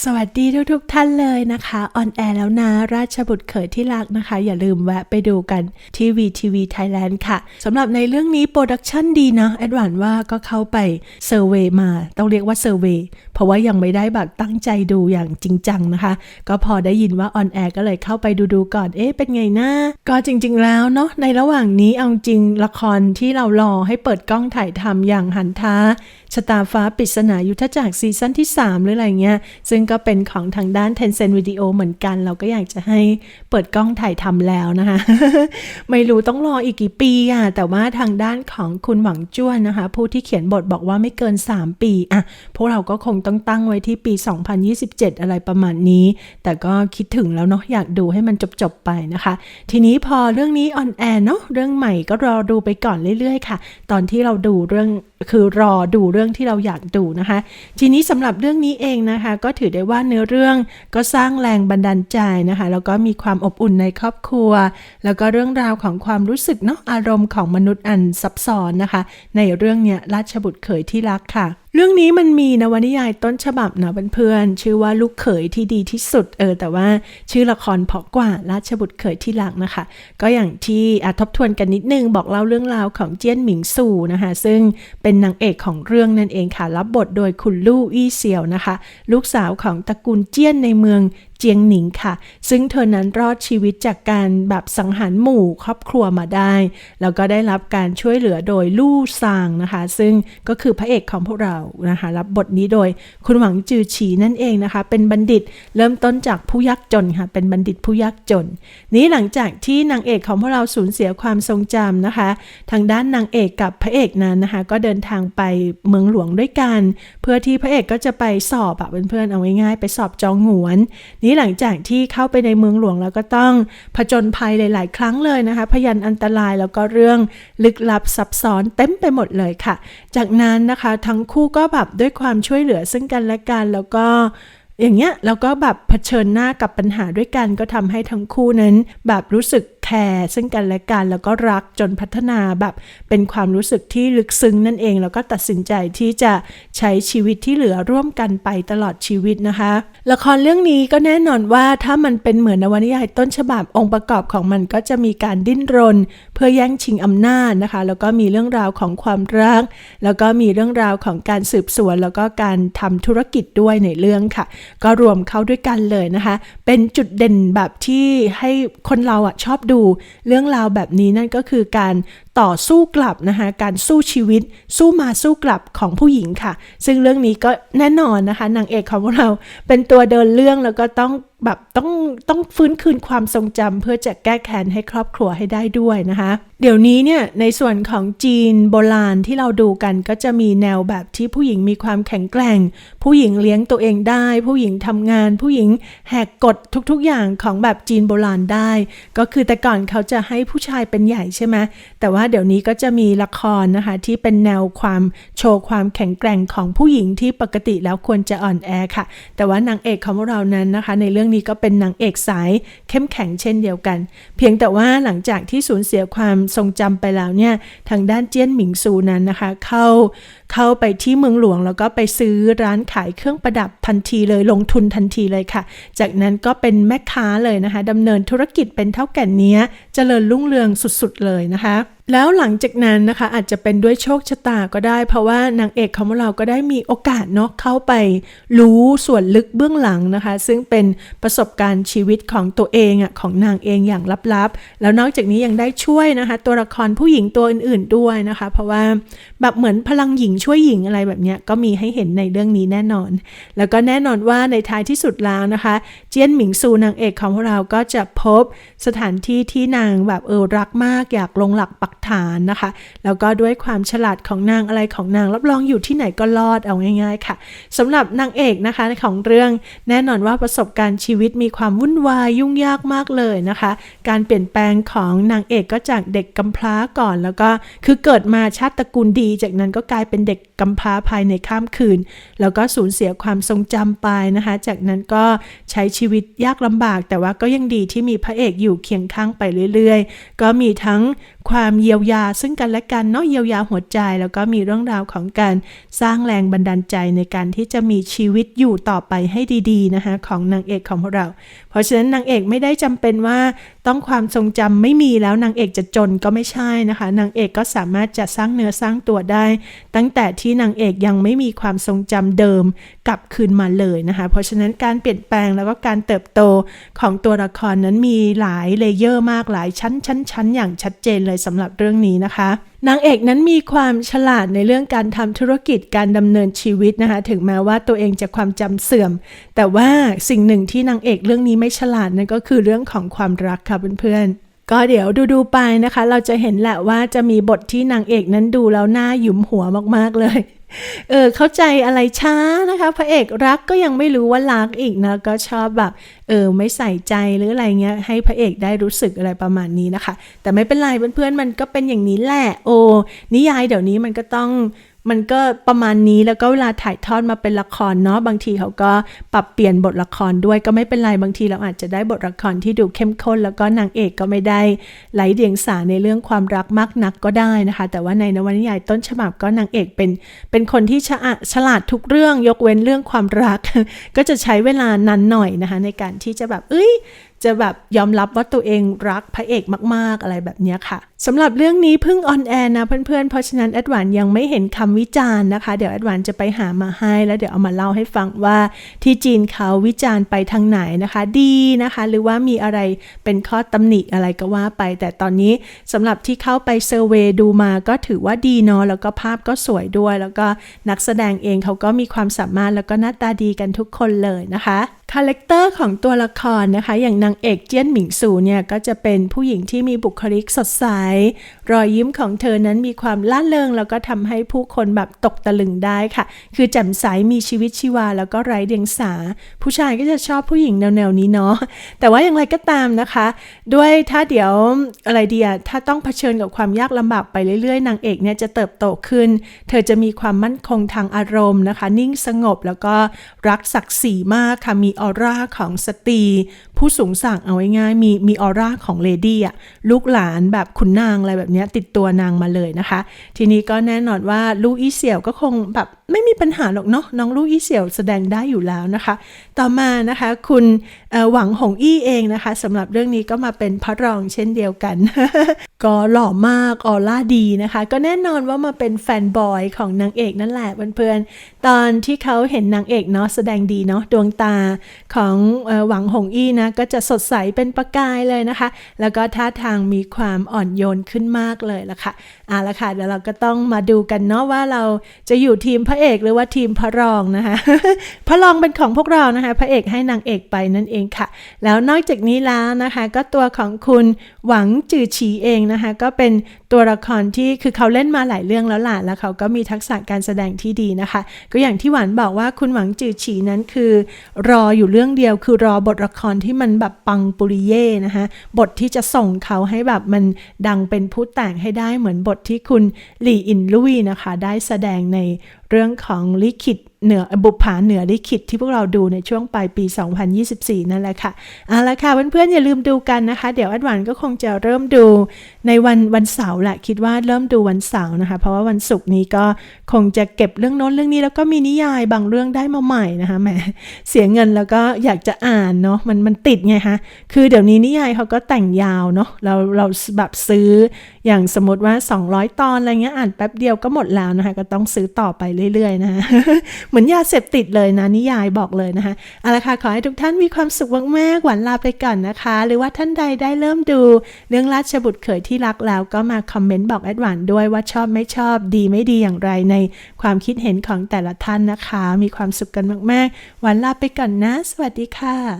สวัสดีทุกๆทท่านเลยนะคะออนแอร์แล้วนะ ราชบุตรเขยที่รักนะคะ อย่าลืมแวะไปดูกันที่ VTV Thailand ค่ะสำหรับในเรื่องนี้โปรดักชันดีนะ แอดวานว่าก็เข้าไปเซอร์เวยมา ต้องเรียกว่าเซอร์เวยเพราะว่ายังไม่ได้แบบตั้งใจดูอย่างจริงจังนะคะ ก็พอได้ยินว่าออนแอร์ก็เลยเข้าไปดูๆก่อน เอ๊ะเป็นไงนะก็จริง ๆ แล้วเนาะในระหว่างนี้เอาจริงละครที่เรารอให้เปิดกล้องถ่ายทำอย่างหันท้าชะตาฟ้าปริศนายุทธจักรซีซั่นที่ 3 หรืออะไรเงี้ย ซึ่งก็เป็นของทางด้าน Tencent Video เหมือนกัน เราก็อยากจะให้เปิดกล้องถ่ายทำแล้วนะคะ ไม่รู้ต้องรออีกกี่ปีอะ แต่ว่าทางด้านของคุณหวังจ้วนนะคะ ผู้ที่เขียนบทบอกว่าไม่เกิน 3 ปีอะ พวกเราก็คงต้องตั้งไว้ที่ปี 2027 อะไรประมาณนี้ แต่ก็คิดถึงแล้วเนาะอยากดูให้มันจบๆไปนะคะ ทีนี้พอเรื่องนี้ออนแอร์เนาะเรื่องใหม่ก็รอดูไปก่อนเรื่อยๆ ค่ะ ตอนที่เราดูเรื่องคือรอดูเรื่องที่เราอยากดูนะคะ ทีนี้สำหรับเรื่องนี้เองนะคะ ก็ถือได้ว่าเนื้อเรื่องก็สร้างแรงบันดาลใจนะคะ แล้วก็มีความอบอุ่นในครอบครัว แล้วก็เรื่องราวของความรู้สึกเนาะอารมณ์ของมนุษย์อันซับซ้อนนะคะ ในเรื่องเนี้ยราชบุตรเขยที่รักค่ะ เรื่องนี้มันมีนวนิยายต้นฉบับนะเพื่อนๆชื่อว่าลูกเขยที่ดีที่สุดเออแต่ว่าชื่อละครเพาะกว่าราชบุตรเขยที่หลักนะคะ ก็อย่างที่อะทบทวนกันนิดนึงบอกเล่าเรื่องราวของเจี้ยนหมิงสู่นะคะ ซึ่งเป็นนางเอกของเรื่องนั่นเองค่ะ รับบทโดยคุณลู่อี้เซี่ยวนะคะ ลูกสาวของตระกูลเจี้ยนในเมือง เจียงหนิงค่ะ ซึ่งเธอนั้นรอดชีวิตจากการแบบสังหารหมู่ครอบครัวมาได้ แล้วก็ได้รับการช่วยเหลือโดยลู่ซางนะคะ ซึ่งก็คือพระเอกของพวกเรานะคะ รับบทนี้โดยคุณหวังจือฉีนั่นเองนะคะ เป็นบัณฑิตเริ่มต้นจากผู้ยากจนค่ะ เป็นบัณฑิตผู้ยากจน นี้หลังจากที่นางเอกของพวกเราสูญเสียความทรงจำนะคะ ทางด้านนางเอกกับพระเอกนั้นนะคะ ก็เดินทางไปเมืองหลวงด้วยกัน เพื่อที่พระเอกก็จะไปสอบอะเพื่อนๆเอาง่ายๆไปสอบจองหวนนี้หลังจากที่เข้าไปในเมืองหลวงแล้วก็ต้องผจญภัยหลาย ๆ ครั้งเลยนะคะ พยันอันตรายแล้วก็เรื่องลึกลับซับซ้อนเต็มไปหมดเลยค่ะ จากนั้นนะคะทั้งคู่ก็แบบด้วยความช่วยเหลือซึ่งกันและกันแล้วก็อย่างเงี้ยแล้วก็แบบเผชิญหน้ากับปัญหาด้วยกันก็ทำให้ทั้งคู่นั้น แบบรู้สึก ร์ซึ่งกันและกันแล้วก็รักจนพัฒนาแบบเป็นความรู้สึกที่ลึกซึ้งนั่นเอง แล้วก็ตัดสินใจที่จะใช้ชีวิตที่เหลือร่วมกันไปตลอดชีวิตนะคะ ละครเรื่องนี้ก็แน่นอนว่าถ้ามันเป็นเหมือนนวนิยายต้นฉบับองค์ประกอบของมันก็จะมีการดิ้นรนเพื่อแย่งชิงอำนาจนะคะ แล้วก็มีเรื่องราวของความรัก แล้วก็มีเรื่องราวของการสืบสวน แล้วก็การทำธุรกิจด้วยในเรื่องค่ะ ก็รวมเข้าด้วยกันเลยนะคะ เป็นจุดเด่นแบบที่ให้คนเราอะชอบดูเรื่องราวแบบนี้นั่นก็คือการ ต่อสู้กลับนะคะการสู้ชีวิต สู้มาสู้กลับของผู้หญิงค่ะ ซึ่งเรื่องนี้ก็แน่นอนนะคะนางเอกของเราเป็นตัวเดินเรื่องแล้วก็ต้องแบบต้องต้องฟื้นคืนความทรงจำเพื่อจะแก้แค้นให้ครอบครัวให้ได้ด้วยนะคะ เดี๋ยวนี้เนี่ยในส่วนของจีนโบราณที่เราดูกันก็จะมีแนวแบบที่ผู้หญิงมีความแข็งแกร่ง ผู้หญิงเลี้ยงตัวเองได้ ผู้หญิงทำงาน ผู้หญิงแหกกฎทุกๆอย่างของแบบจีนโบราณได้ ก็คือแต่ก่อนเขาจะให้ผู้ชายเป็นใหญ่ใช่ไหมแต่ว่าเดี๋ยวนี้ก็จะมีละครนะคะที่เป็นแนวความโชว์ความแข็งแกร่งของผู้หญิงที่ปกติแล้วควรจะอ่อนแอค่ะ แต่ว่านางเอกของเรานั้นนะคะ ในเรื่องนี้ก็เป็นนางเอกสายเข้มแข็งเช่นเดียวกัน เพียงแต่ว่าหลังจากที่สูญเสียความทรงจำไปแล้วเนี่ยทางด้านเจี้ยนหมิงซูนั้นนะคะ เข้าเข้าไปที่เมืองหลวงแล้วก็ไปซื้อร้านขายเครื่องประดับทันทีเลยลงทุนทันทีเลยค่ะ จากนั้นก็เป็นแม่ค้าเลยนะคะดำเนินธุรกิจเป็นเท่าแก่เนี้ยเจริญรุ่งเรืองสุดๆเลยนะคะแล้วหลังจากนั้นนะคะอาจจะเป็นด้วยโชคชะตาก็ได้ เพราะว่านางเอกของเราก็ได้มีโอกาสเนาะเข้าไปรู้ส่วนลึกเบื้องหลังนะคะ ซึ่งเป็นประสบการณ์ชีวิตของตัวเองอะของนางเองอย่างลับๆ แล้วนอกจากนี้ยังได้ช่วยนะคะ ตัวละครผู้หญิงตัวอื่นๆด้วยนะคะ เพราะว่าแบบเหมือนพลังหญิงช่วยหญิงอะไรแบบเนี้ยก็มีให้เห็นในเรื่องนี้แน่นอน แล้วก็แน่นอนว่าในท้ายที่สุดแล้วนะคะ เจียนหมิงซูนางเอกของเราก็จะพบสถานที่ที่นางแบบเออรักมากอยากลงหลักปักฐานนะคะ แล้วก็ด้วยความฉลาดของนางอะไรของนางรับรองอยู่ที่ไหนก็รอดเอาง่าย ๆ ค่ะสำหรับนางเอกนะคะของเรื่องแน่นอนว่าประสบการณ์ชีวิตมีความวุ่นวายยุ่งยากมากเลยนะคะ การเปลี่ยนแปลงของนางเอกก็จากเด็กกำพร้าก่อน แล้วก็คือเกิดมาชาติตระกูลดี จากนั้นก็กลายเป็นเด็กกำพร้าภายในข้ามคืน แล้วก็สูญเสียความทรงจำไปนะคะ จากนั้นก็ใช้ชีวิตยากลำบาก แต่ว่าก็ยังดีที่มีพระเอกอยู่เคียงข้างไปเรื่อย ๆ ก็มีทั้งความเยียวยาซึ่งกันและกันเนาะเยียวยาหัวใจ แล้วก็มีเรื่องราวของการสร้างแรงบันดาลใจในการที่จะมีชีวิตอยู่ต่อไปให้ดีๆนะคะของนางเอกของพวกเรา เพราะฉะนั้นนางเอกไม่ได้จำเป็นว่าต้องความทรงจำไม่มีแล้วนางเอกจะจนก็ไม่ใช่นะคะนางเอกก็สามารถจะสร้างเนื้อสร้างตัวได้ ตั้งแต่ที่นางเอกยังไม่มีความทรงจำเดิมกลับคืนมาเลยนะคะเพราะฉะนั้นการเปลี่ยนแปลงแล้วก็การเติบโตของตัวละครนั้นมีหลายเลเยอร์มากหลายชั้นชั้นชั้นอย่างชัดเจนเลยสำหรับเรื่องนี้นะคะนางเอกนั้นมีความฉลาดในเรื่องการทำธุรกิจการดำเนินชีวิตนะคะ ถึงแม้ว่าตัวเองจะความจำเสื่อม แต่ว่าสิ่งหนึ่งที่นางเอกเรื่องนี้ไม่ฉลาดนั่นก็คือเรื่องของความรักค่ะเพื่อนๆ ก็เดี๋ยวดูๆไปนะคะ เราจะเห็นแหละว่าจะมีบทที่นางเอกนั้นดูแล้วหน้าหยุมหัวมากๆเลย เออเข้าใจอะไรช้านะคะ พระเอกรักก็ยังไม่รู้ว่ารักอีกนะ ก็ชอบแบบเออไม่ใส่ใจหรืออะไรเงี้ยให้พระเอกได้รู้สึกอะไรประมาณนี้นะคะ แต่ไม่เป็นไรเพื่อนๆมันก็เป็นอย่างนี้แหละโอ้นิยายเดี๋ยวนี้มันก็ต้อง มันก็ประมาณนี้แล้วก็เวลาถ่ายทอดมาเป็นละครเนาะบางทีเขาก็ปรับเปลี่ยนบทละครด้วยก็ไม่เป็นไรบางทีเราอาจจะได้บทละครที่ดูเข้มข้น แล้วก็นางเอกก็ไม่ได้ไหลเดียงสาในเรื่องความรักมากนักก็ได้นะคะ แต่ว่าในนวนิยายต้นฉบับก็นางเอกเป็นเป็นคนที่ฉะฉลาดทุกเรื่องยกเว้นเรื่องความรัก ก็จะใช้เวลานานหน่อยนะคะ ในการที่จะแบบเอ้ยจะแบบยอมรับว่าตัวเองรักพระเอกมาก ๆอะไรแบบนี้ค่ะ สำหรับเรื่องนี้เพิ่งออนแอร์นะเพื่อนๆ เพราะฉะนั้นแอดวานยังไม่เห็นคำวิจารณ์นะคะ เดี๋ยวแอดวานจะไปหามาให้แล้วเดี๋ยวเอามาเล่าให้ฟังว่าที่จีนเขาวิจารณ์ไปทางไหนนะคะ ดีนะคะ หรือว่ามีอะไรเป็นข้อตำหนิอะไรก็ว่าไป แต่ตอนนี้สำหรับที่เข้าไปเซอร์เวยดูมาก็ถือว่าดีเนาะแล้วก็ภาพก็สวยด้วย แล้วก็นักแสดงเองเขาก็มีความสามารถแล้วก็หน้าตาดีกันทุกคนเลยนะคะคาแรคเตอร์ของตัวละครนะคะ อย่างนางเอกเจี้ยนหมิงซูเนี่ยก็จะเป็นผู้หญิงที่มีบุคลิกสดใส Okay. รอยยิ้มของเธอนั้นมีความล่าเริงแล้วก็ทำให้ผู้คนแบบตกตะลึงได้ค่ะ คือแจ่มใสมีชีวิตชีวาแล้วก็ไร้เดียงสา ผู้ชายก็จะชอบผู้หญิงแนวๆนี้เนาะแต่ว่าอย่างไรก็ตามนะคะ ด้วยถ้าเดี๋ยวอะไรเดียถ้าต้องเผชิญกับความยากลำบากไปเรื่อยๆนางเอกเนี่ยจะเติบโตขึ้น เธอจะมีความมั่นคงทางอารมณ์นะคะ นิ่งสงบแล้วก็รักศักดิ์ศรีมากค่ะมีออร่าของสตรีผู้สูงสั่งเอาง่ายๆมีมีออร่าของเลดี้อะลูกหลานแบบขุนนางอะไรแบบนี้ติดตัวนางมาเลยนะคะ ทีนี้ก็แน่นอนว่าลูกอีเสี่ยวก็คงแบบไม่มีปัญหาหรอกเนาะน้องลูกอีเสี่ยวแสดงได้อยู่แล้วนะคะ ต่อมานะคะคุณหวังหงอี้เองนะคะสำหรับเรื่องนี้ก็มาเป็นพระรองเช่นเดียวกัน ก็หล่อมากออร่าดีนะคะ ก็แน่นอนว่ามาเป็นแฟนบอยของนางเอกนั่นแหละเพื่อนๆตอนที่เขาเห็นนางเอกเนาะแสดงดีเนาะดวงตาของหวังหงอี้นะก็จะสดใสเป็นประกายเลยนะคะ แล้วก็ท่าทางมีความอ่อนโยนขึ้นมากเลยละค่ะเอาละค่ะเดี๋ยวเราก็ต้องมาดูกันเนาะว่าเราจะอยู่ทีมพระเอกหรือว่าทีมพระรองนะคะพระรองเป็นของพวกเรานะคะพระเอกให้นางเอกไปนั่นเองค่ะ แล้วนอกจากนี้แล้วนะคะ ก็ตัวของคุณหวังจือฉีเองนะคะ ก็เป็น ตัวละครที่คือเขาเล่นมาหลายเรื่องแล้วล่ะแล้วเขาก็มีทักษะการแสดงที่ดีนะคะ ก็อย่างที่หวานบอกว่าคุณหวังจือฉีนั้นคือ รออยู่เรื่องเดียวคือรอบทละครที่มันแบบปังปุริเย่นะคะบทที่จะส่งเขาให้แบบมันดังเป็นผู้แต่งให้ได้เหมือนบทที่คุณหลี่อินลุยนะคะ ได้แสดงใน เรื่องของลิขิตเหนือบุปผาเหนือลิขิตที่พวกเราดูในช่วงปลายปี 2024 นั่นแหละค่ะเอาละค่ะเพื่อนๆอย่าลืมดูกันนะคะ เดี๋ยวอัดวันก็คงจะเริ่มดูในวันวันเสาร์แหละคิดว่าเริ่มดูวันเสาร์นะคะ เพราะว่าวันศุกร์นี้ก็คงจะเก็บเรื่องโน้นเรื่องนี้ แล้วก็มีนิยายบางเรื่องได้มาใหม่นะคะแหมเสียเงินแล้วก็อยากจะอ่านเนาะมันมันติดไงคะคือเดี๋ยวนี้นิยายเขาก็แต่งยาวเนาะเราเราแบบซื้ออย่างสมมติว่า 200 ตอนอะไรเงี้ยอ่านแป๊บเดียวก็หมดแล้วนะคะก็ต้องซื้อต่อไปเรื่อยๆนะเหมือนยาเสพติดเลยนะนิยายบอกเลยนะคะเอาละค่ะขอให้ทุกท่านมีความสุขมากๆหวานลาไปก่อนนะคะ หรือว่าท่านใดได้เริ่มดู เรื่องราชบุตรเขยที่รักแล้วก็มาคอมเมนต์บอกแอดวานด้วยว่าชอบไม่ชอบดีไม่ดีอย่างไรในความคิดเห็นของแต่ละท่านนะคะ มีความสุขกันมากๆหวานลาไปก่อนนะ สวัสดีค่ะ